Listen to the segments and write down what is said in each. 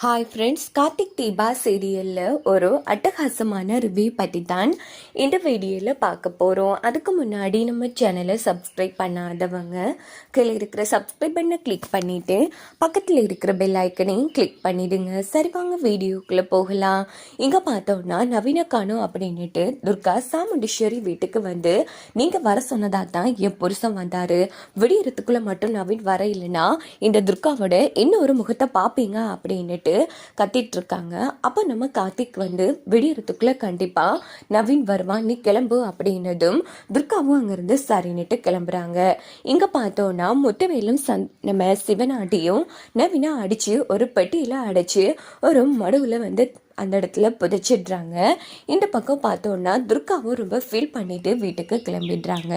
Hi friends Karthik Deepa சீரியலில் ஒரு அட்டகாசமான ரிவ்யூ பற்றி தான் இந்த வீடியோவில் பார்க்க போகிறோம் அதுக்கு முன்னாடி நம்ம சேனலை சப்ஸ்கிரைப் பண்ணாதவங்க கீழே இருக்கிற சப்ஸ்கிரைப் பண்ண கிளிக் பண்ணிவிட்டு பக்கத்தில் இருக்கிற பெல் ஐக்கனையும் கிளிக் பண்ணிவிடுங்க சரி வாங்க வீடியோக்குள்ளே போகலாம். இங்கே பார்த்தோன்னா நவீன காணும் அப்படின்னுட்டு துர்கா சாமுண்டீஸ்வரி வீட்டுக்கு வந்து நீங்கள் வர சொன்னதாக தான் என் புருஷன் வந்தார். விடியறதுக்குள்ளே மட்டும் நவீன் வர இல்லைன்னா இந்த துர்காவோட இன்னொரு முகத்தை பார்ப்பீங்க அப்படின்னுட்டு கத்திட்டு இருக்காங்க அப்போ நம்ம கார்த்திக் வந்து விடியறதுக்குள்ள கண்டிப்பாக நவீன் வருவான் நீ கிளம்பு அப்படின்னதும் துர்காவும் அங்கேருந்து சரின்னுட்டு கிளம்புறாங்க. இங்கே பார்த்தோன்னா முத்தவேலும் சந் நம்ம சிவனாட்டியும் நவீனா அடிச்சு ஒரு பெட்டியில் அடைச்சு ஒரு மடுவில் வந்து அந்த இடத்துல புதைச்சிடுறாங்க. இந்த பக்கம் பார்த்தோன்னா துர்காவும் ரொம்ப ஃபீல் பண்ணிட்டு வீட்டுக்கு கிளம்பிடுறாங்க.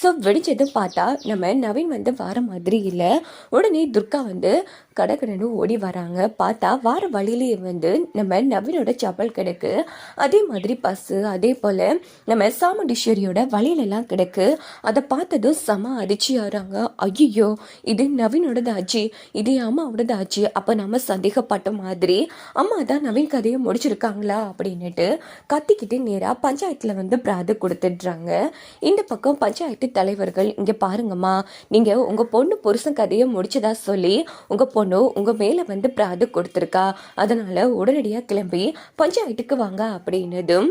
ஸோ வெடிச்சதும் பார்த்தா நம்ம நவீன் வந்து வர மாதிரி இல்லை. உடனே துர்கா வந்து கடகடன்னு ஓடி வராங்க. பார்த்தா வார வழியிலேயே வந்து நம்ம நவீனோட சப்பல் கிடக்கு. அதே மாதிரி பஸ்ஸு அதே போல் நம்ம சாமுண்டீஸ்வரியோட வழியிலலாம் கிடக்கு. அதை பார்த்ததும் செம அதிர்ச்சியாகிறாங்க ஐயோ இது நவீனோடது ஆச்சு இது அம்மாவோடது ஆச்சு. அப்போ நம்ம சந்தேகப்பட்ட மாதிரி அம்மா தான் நவீன் கதையை முடிச்சிருக்காங்களா அப்படின்னுட்டு கத்திக்கிட்டு நேராக பஞ்சாயத்தில் வந்து பிராது கொடுத்துட்றாங்க. இந்த பக்கம் பஞ்சாயத்து தலைவர்கள் இங்கே பாருங்கம்மா நீங்கள் உங்கள் பொண்ணு புருஷன் கதையை முடிச்சதா சொல்லி உங்கள் பொண்ணு உங்கள் மேலே வந்து பிராது கொடுத்துருக்கா. அதனால் உடனடியாக கிளம்பி பஞ்சாயத்துக்கு வாங்க அப்படின்னதும்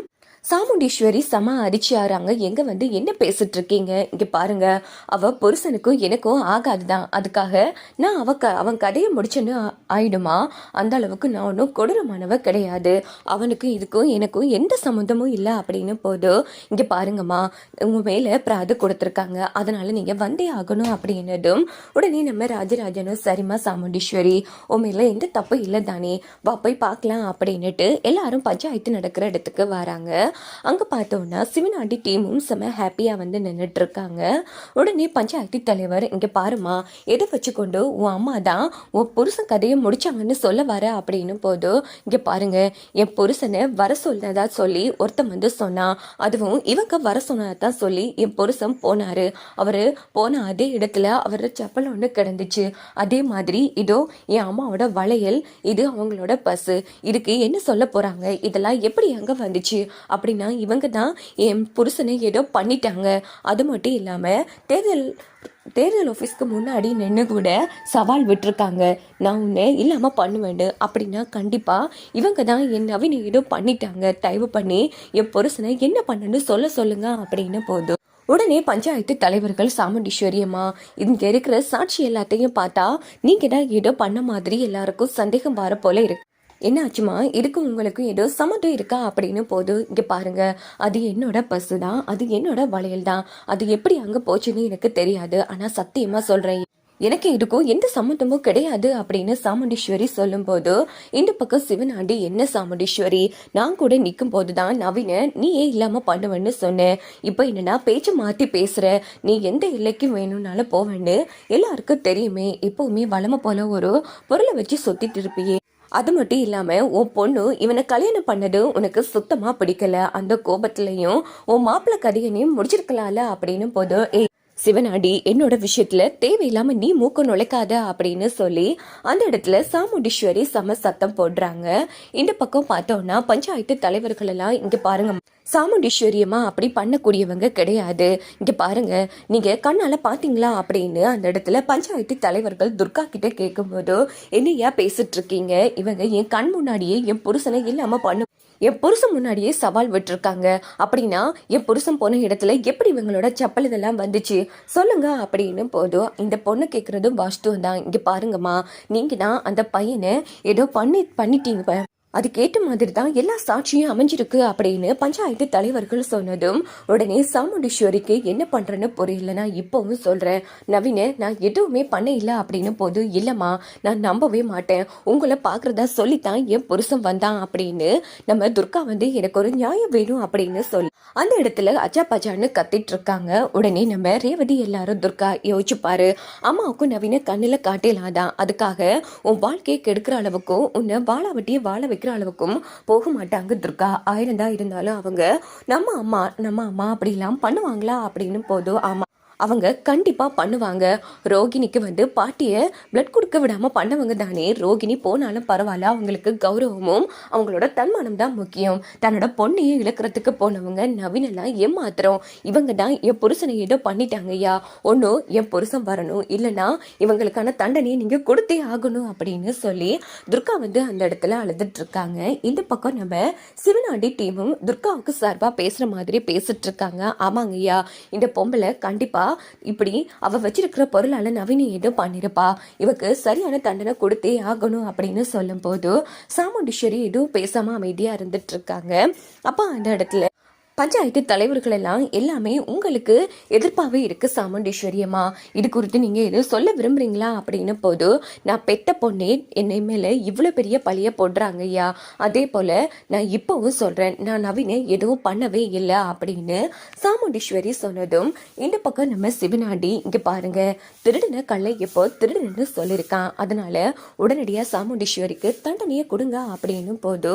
சாமுண்டீஸ்வரி செம அரிச்சியாராங்க எங்க வந்து என்ன பேசிட்டு இருக்கீங்க இங்க பாருங்க. அவ புருஷனுக்கும் எனக்கும் ஆகாதுதான் அதுக்காக நான் அவ க அவன் கதையை முடிச்சேன்னு ஆயிடுமா? அந்த அளவுக்கு நான் ஒன்றும் கொடூரமானவ கிடையாது. அவனுக்கு இதுக்கும் எனக்கும் எந்த சம்மந்தமும் இல்லை அப்படின்னு போது இங்க பாருங்கம்மா உங்க மேல பிராது கொடுத்துருக்காங்க. அதனால நீங்க வந்தே ஆகணும் அப்படின்னதும் உடனே நம்ம ராஜராஜனும் சரிம்மா சாமுண்டீஸ்வரி உன் மேலே எந்த தப்பு இல்லை தானே. வா போய் பார்க்கலாம் அப்படின்னுட்டு எல்லாரும் பஞ்சாயத்து நடக்கிற இடத்துக்கு வராங்க. அங்கே பார்த்தோன்னா சிவனாண்டி டீமும் செம ஹாப்பியாக வந்து நின்றுட்டு இருக்காங்க உடனே பஞ்சாயத்து தலைவர் இங்கே பாருமா எதை வச்சுக்கொண்டு உன் அம்மா தான் உன் புருஷன் கதையை முடிச்சாங்கன்னு சொல்ல வர? அப்படின்னு போதும் இங்கே பாருங்க என் புருஷனை வர சொன்னதா சொல்லி ஒருத்தன் வந்து சொன்னான் அதுவும் இவங்க வர சொன்னதை தான் சொல்லி என் புருஷன் போனாரு. அவர் போன அதே இடத்துல அவர் செப்பல் ஒன்று கிடந்துச்சு. அதே மாதிரி இதோ என் அம்மாவோட வளையல் இது அவங்களோட பஸ்ஸு இதுக்கு என்ன சொல்ல போறாங்க? இதெல்லாம் எப்படி அங்க வந்துச்சு? அப்படின்னா இவங்க தான் என் புருஷனை ஏதோ பண்ணிட்டாங்க. அது மட்டும் இல்லாமல் தேர்தல் தேர்தல் ஆஃபீஸ்க்கு முன்னாடி நின்று கூட சவால் விட்டுருக்காங்க. நான் உன்னை இல்லாமல் பண்ணுவேன்னு. அப்படின்னா கண்டிப்பாக இவங்க தான் என் நவீன ஏதோ பண்ணிட்டாங்க. தயவு பண்ணி என் புருஷனை என்ன பண்ணணும்னு சொல்ல சொல்லுங்கள் அப்படின்னு போதும் உடனே பஞ்சாயத்து தலைவர்கள் சாமுண்டீஸ்வரியம்மா இங்கே இருக்கிற சாட்சி எல்லாத்தையும் பார்த்தா நீங்கள் தான் ஏதோ பண்ண மாதிரி எல்லாருக்கும் சந்தேகம் வர போல இருக்கு. என்ன ஆச்சுமா இதுக்கும் உங்களுக்கும் ஏதோ சம்மந்தம் இருக்கா? அப்படின்னு போது இங்கே பாருங்க. அது என்னோட பசு தான். அது என்னோட வளையல் தான். அது எப்படி அங்கே போச்சுன்னு எனக்கு தெரியாது. ஆனால் சத்தியமாக சொல்கிறேன் எனக்கு இதுக்கும் எந்த சம்மந்தமும் கிடையாது அப்படின்னு சாமுண்டீஸ்வரி சொல்லும்போது இந்த பக்கம் சிவனாண்டி என்ன சாமுண்டீஸ்வரி? நான் கூட நிற்கும் போது தான் நவீன நீ ஏன் இல்லாமல் பண்ணுவேன்னு சொன்னேன். இப்போ என்னன்னா பேச்சு மாற்றி பேசுகிற நீ எந்த எல்லைக்கும் வேணும்னாலும் போவேன்னு எல்லாருக்கும் தெரியுமே. எப்போவுமே வளம போல ஒரு பொருளை வச்சு சுற்றிட்டு இருப்பியே. அது மட்டும் இல்லாமல் உன் பொண்ணு இவனை கல்யாணம் பண்ணது உனக்கு சுத்தமாக பிடிக்கல. அந்த கோபத்துலையும் உன் மாப்பிள்ளை கதையனையும் முடிச்சிருக்கலாம்ல அப்படின்னு போது ஏ சிவனாடி என்னோட விஷயத்துல தேவையில்லாம நீ மூக்க நுழைக்காத அப்படின்னு சொல்லி அந்த இடத்துல சாமுண்டீஸ்வரி சம சத்தம் போடுறாங்க. இந்த பக்கம் பார்த்தோம்னா பஞ்சாயத்து தலைவர்கள் எல்லாம் இங்க பாருங்க. சாமுண்டீஸ்வரியம்மா அப்படி பண்ணக்கூடியவங்க கிடையாது. இங்கே பாருங்க நீங்கள் கண்ணால் பார்த்தீங்களா அப்படின்னு அந்த இடத்துல பஞ்சாயத்து தலைவர்கள் துர்கா கிட்ட கேட்கும்போது என்னையா பேசிட்டு இருக்கீங்க இவங்க என் கண் முன்னாடியே என் புருஷனை இல்லாமல் பண்ணு என் புருஷன் முன்னாடியே சவால் விட்டுருக்காங்க. அப்படின்னா என் புருஷன் போன இடத்துல எப்படி இவங்களோட செப்பல் இதெல்லாம் வந்துச்சு? சொல்லுங்க அப்படின்னு போதும் இந்த பொண்ணு கேட்குறதும் வாஸ்துவம் தான் இங்கே பாருங்கம்மா நீங்கள் தான் அந்த பையனை ஏதோ பண்ணி பண்ணிட்டீங்க. அதுக்கேற்ற மாதிரி தான் எல்லா சாட்சியும் அமைஞ்சிருக்கு அப்படின்னு பஞ்சாயத்து தலைவர்கள் சொன்னதும் உடனே சாமுண்டீஸ்வரிக்கு என்ன பண்ணுறேன்னு புரியல நான் இப்போவும் சொல்கிறேன் நவீன நான் எதுவுமே பண்ண இல்லை அப்படின்னு போது இல்லைம்மா நான் நம்பவே மாட்டேன். உங்களை பார்க்குறதா சொல்லித்தான் என் புருஷன் வந்தான் அப்படின்னு நம்ம துர்கா வந்து எனக்கு ஒரு நியாயம் வேணும் அப்படின்னு சொல்லி அந்த இடத்துல அச்சா பச்சான்னு கத்திட்டு இருக்காங்க. உடனே நம்ம ரேவதி எல்லாரும் துர்கா யோசிச்சுப்பாரு அம்மாவுக்கும் நவீன கண்ணில் காட்டிலாம் தான் அதுக்காக உன் வாழ்க்கையை கெடுக்கிற அளவுக்கும் உன்னை வாழ வட்டியை வாழ வைக்கிற அளவுக்கும் போக மாட்டாங்க துர்கா ஆயிரம் தான் இருந்தாலும் அவங்க நம்ம அம்மா நம்ம அம்மா அப்படிலாம் பண்ணுவாங்களா? அப்படின்னு போதும் ஆமாம் அவங்க கண்டிப்பாக பண்ணுவாங்க. ரோகிணிக்கு வந்து பாட்டியை பிளட் கொடுக்க விடாமல் பண்ணவங்க தானே. ரோகிணி போனாலும் பரவாயில்ல. அவங்களுக்கு கௌரவமும் அவங்களோட தன்மானம் தான் முக்கியம். தன்னோட பொண்ணையே இழக்கிறதுக்கு போனவங்க நவீனெல்லாம் ஏமாத்திரம் இவங்க தான் என் புருஷனை ஏதோ பண்ணிட்டாங்க ஐயா. ஒன்றும் என் புருஷன் வரணும். இல்லைன்னா இவங்களுக்கான தண்டனையை நீங்கள் கொடுத்தே ஆகணும் அப்படின்னு சொல்லி துர்கா வந்து அந்த இடத்துல அழுதுட்டு இருக்காங்க இந்த பக்கம் நம்ம சிவநாடி டீமும் துர்காவுக்கு சார்பாக பேசுகிற மாதிரி பேசிட்டு இருக்காங்க ஆமாங்க ஐயா. இந்த பொம்பளை கண்டிப்பாக இப்படி அவ வச்சிருக்கிற பொருளால் நவீன ஏதோ பண்ணிருப்பா. இவக்கு சரியான தண்டனை கொடுத்தே ஆகணும் அப்படின்னு சொல்லும்போது சாமுண்டீஸ்வரி எதுவும் பேசாம அமைதியா இருந்துட்டு இருக்காங்க. அப்போ அந்த இடத்துல பஞ்சாயத்து தலைவர்கள் எல்லாம் எல்லாமே உங்களுக்கு எதிர்ப்பாகவே இருக்கு சாமுண்டீஸ்வரியம்மா. இது குறித்து நீங்கள் எதுவும் சொல்ல விரும்புறீங்களா? அப்படின்னு போது நான் பெத்த பொண்ணே என்னை மேலே இவ்வளோ பெரிய பழிய போடுறாங்க ஐயா. அதே போல் நான் இப்போவும் சொல்கிறேன் நான் நவீனை எதுவும் பண்ணவே இல்லை அப்படின்னு சாமுண்டீஸ்வரி சொன்னதும் இந்த பக்கம் நம்ம சிவனாண்டி இங்கே பாருங்க. திருடின கல்லை எப்போ திருடுன்னு சொல்லியிருக்கான் அதனால உடனடியாக சாமுண்டீஸ்வரிக்கு தண்டனையை கொடுங்க அப்படின்னு போது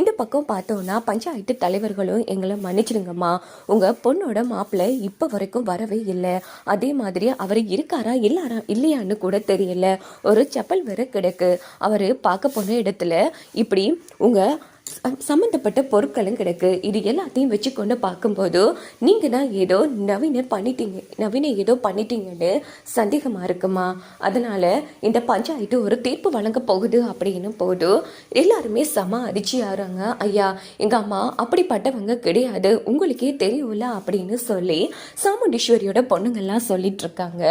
இந்த பக்கம் பார்த்தோம்னா பஞ்சாயத்து தலைவர்களும் எங்களை மன்னிச்சிடுங்கம்மா உங்க பொண்ணோட மாப்பிள்ளை இப்போ வரைக்கும் வரவே இல்லை. அதே மாதிரி அவர் இருக்காரா இல்லாரா இல்லையான்னு கூட தெரியல. ஒரு செப்பல் வேற கிடக்கு. அவர் பார்க்க போன இடத்துல இப்படி உங்க சம்மந்தப்பட்ட பொருட்களும் கிடக்கு. இது எல்லாத்தையும் வச்சுக்கொண்டு பார்க்கும்போது நீங்கள் தான் ஏதோ நவீன பண்ணிட்டீங்க நவீன ஏதோ பண்ணிட்டீங்கன்னு சந்தேகமாக இருக்குமா? அதனால் இந்த பஞ்சாயத்து ஒரு தீர்ப்பு வழங்க போகுது அப்படின்னு போது எல்லாருமே செம அதிர்ச்சி ஐயா எங்கள் அம்மா அப்படிப்பட்டவங்க கிடையாது. உங்களுக்கே தெரியும்ல அப்படின்னு சொல்லி சாமுண்டீஸ்வரியோட பொண்ணுங்கள்லாம் சொல்லிட்டு இருக்காங்க.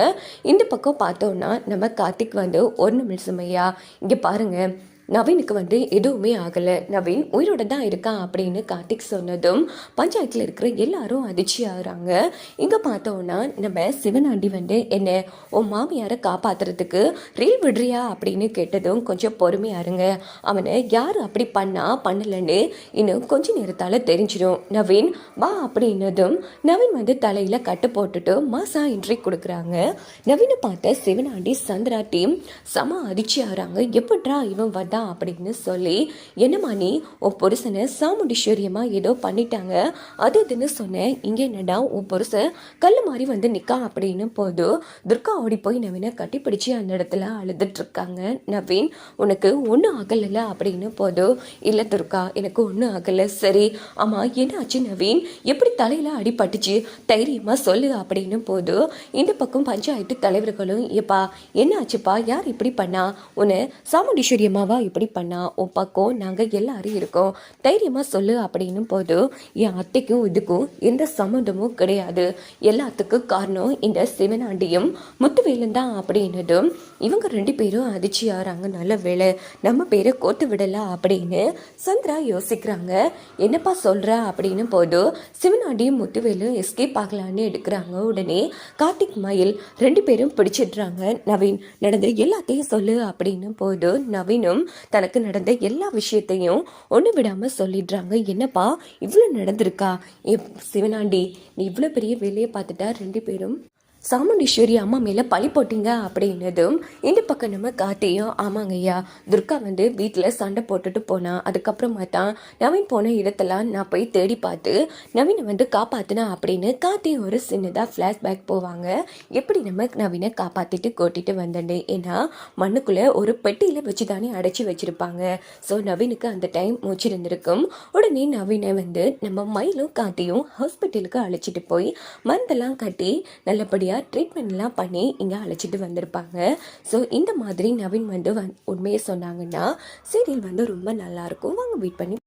இந்த பக்கம் பார்த்தோன்னா நம்ம கார்த்திக் வந்து ஒரு நிமிஷம் ஐயா இங்கே பாருங்கள் நவீனுக்கு வந்து எதுவுமே ஆகலை. நவீன் உயிரோட தான் இருக்கான் அப்படின்னு கார்த்திக் சொன்னதும் பஞ்சாயத்தில் இருக்கிற எல்லாரும் அதிர்ச்சி ஆகுறாங்க. இங்கே பார்த்தோன்னா நம்ம சிவனாண்டி வந்து என்ன உன் மாமியாரை காப்பாற்றுறதுக்கு ரீல் விடுறியா? அப்படின்னு கேட்டதும் கொஞ்சம் பொறுமையா இருங்க அவனை யார் அப்படி பண்ணா பண்ணலன்னு இன்னும் கொஞ்ச நேரத்தால் தெரிஞ்சிடும் நவீன் வா அப்படின்னதும் நவீன் வந்து தலையில் கட்டு போட்டுட்டு மாசா என்ட்ரி கொடுக்குறாங்க. நவீனை பார்த்த சிவனாண்டி சந்திரா டீம் செம அதிர்ச்சி ஆகிறாங்க. எப்பட்றா இவன் வந்தான் அப்படின்னு சொல்லி என்னம்மா நீ உன் புருஷனை சாமுண்டீஸ்வரியமா ஏதோ பண்ணிட்டாங்க. அது இதுன்னு சொன்னேன் இங்கே என்னடா உன் புருஷன் கல் மாதிரி வந்து நிற்கா அப்படின்னு போது துர்கா ஓடி போய் நவீனை கட்டிப்பிடிச்சு அந்த இடத்துல அழுதுட்ருக்காங்க நவீன் உனக்கு ஒன்றும் ஆகலைல்ல அப்படின்னு போது இல்லை துர்கா எனக்கு ஒன்றும் ஆகலை சரி. ஆமாம் என்ன ஆச்சு நவீன்? எப்படி தலையில் அடிபட்டுச்சு தைரியமாக சொல்லு அப்படின்னு போது இந்த பக்கம் பஞ்சாயத்து தலைவர்களும் ஏப்பா என்ன ஆச்சுப்பா யார் இப்படி பண்ணா? உன்னை சாமுண்டீஸ்வரி அம்மாவா இப்படி பண்ணா? உன் பக்கம் நாங்கள் எல்லாரும் இருக்கோம். தைரியமாக சொல்லு அப்படின்னு போது என் அத்தைக்கும் இதுக்கும் எந்த சம்மந்தமும் கிடையாது. எல்லாத்துக்கும் காரணம் இந்த சிவனாண்டியும் முத்துவேலன் தான் அப்படின்னதும் இவங்க ரெண்டு பேரும் அதிர்ச்சி ஆறாங்க நல்ல வேலை நம்ம பேரை கோத்து விடலாம் அப்படின்னு சந்திரா யோசிக்கிறாங்க. என்னப்பா சொல்கிறா அப்படின்னு போது சிவனாண்டியும் முத்துவேலும் எஸ்கேப் ஆகலான்னு எடுக்கிறாங்க. உடனே கார்த்திக் மயில் ரெண்டு பேரும் பிடிச்சிடுறாங்க. நவீன் நடந்த எல்லாத்தையும் சொல்லு அப்படின்னு போது நவீனும் தனக்கு நடந்த எல்லா விஷயத்தையும் ஒன்று விடாமல் சொல்லிடுறாங்க. என்னப்பா இவ்வளோ நடந்திருக்கா? சிவனாண்டி நீ இவ்வளோ பெரிய வேலையை பார்த்துட்டா ரெண்டு பேரும் சாமுண்டீஸ்வரி அம்மா மேலே பழி போட்டீங்க அப்படின்னதும் இந்த பக்கம் நம்ம கார்த்தியும் ஆமாங்க ஐயா. துர்கா வந்து வீட்டில் சண்டை போட்டுட்டு போனான் அதுக்கப்புறமா தான் நவீன் போன இடத்தெல்லாம் நான் போய் தேடி பார்த்து நவீனை வந்து காப்பாற்றினா அப்படின்னு கார்த்தியும் ஒரு சின்னதாக ஃப்ளாஷ்பேக் போவாங்க. எப்படி நம்ம நவீனை காப்பாற்றிட்டு கூட்டிட்டு வந்தேன் ஏன்னா மண்ணுக்குள்ளே ஒரு பெட்டியில் வச்சு தானே அடைச்சி வச்சுருப்பாங்க. ஸோ நவீனுக்கு அந்த டைம் மூச்சிருந்திருக்கும். உடனே நவீனை வந்து நம்ம மயிலும் காத்தியும் ஹாஸ்பிட்டலுக்கு அழைச்சிட்டு போய் மருந்தெல்லாம் கட்டி நல்லபடியாக ட்ரீட்மெண்ட்லாம் பண்ணி இங்கே அழைச்சிட்டு வந்திருப்பாங்க. ஸோ இந்த மாதிரி நவீன் வந்து வந் உண்மையை சொன்னாங்கன்னா சீரியல் வந்து ரொம்ப நல்லாயிருக்கும் வாங்க வெயிட் பண்ணி